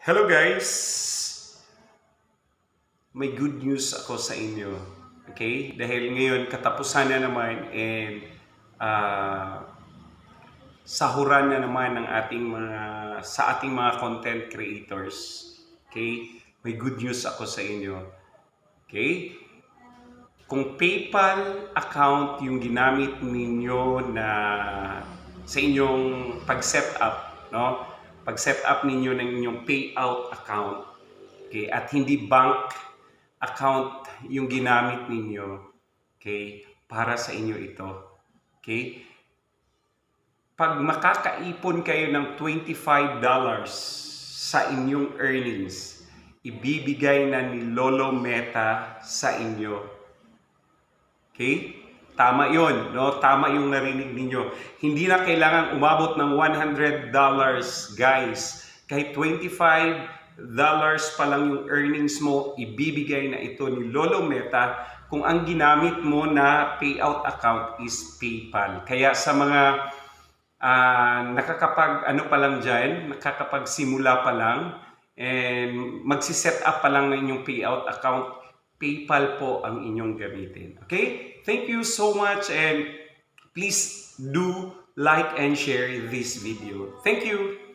Hello guys! May good news ako sa inyo. Okay? Dahil ngayon katapusan na naman and ah, sahuran na naman ng ating mga sa ating mga content creators. Okay? May good news ako sa inyo. Okay? Kung PayPal account yung ginamit ninyo na sa inyong pag-set up, no? Pag-set up ninyo ng inyong payout account, okay, at hindi bank account yung ginamit ninyo, okay, para sa inyo ito. Okay? Pag makakaipon kayo ng $25 sa inyong earnings, ibibigay na ni Lolo Meta sa inyo. Okay? Tama yon, no? Tama yung narinig ninyo. Hindi na kailangan umabot ng $100, guys. Kahit $25 pa lang yung earnings mo, ibibigay na ito ni Lolo Meta kung ang ginamit mo na payout account is PayPal. Kaya sa mga ah, nakakapag ano pa lang dyan, nakakapagsimula pa lang, and magsiset up pa lang ng inyong payout account, PayPal po ang inyong gamitin. Okay? Thank you so much and please do like and share this video. Thank you!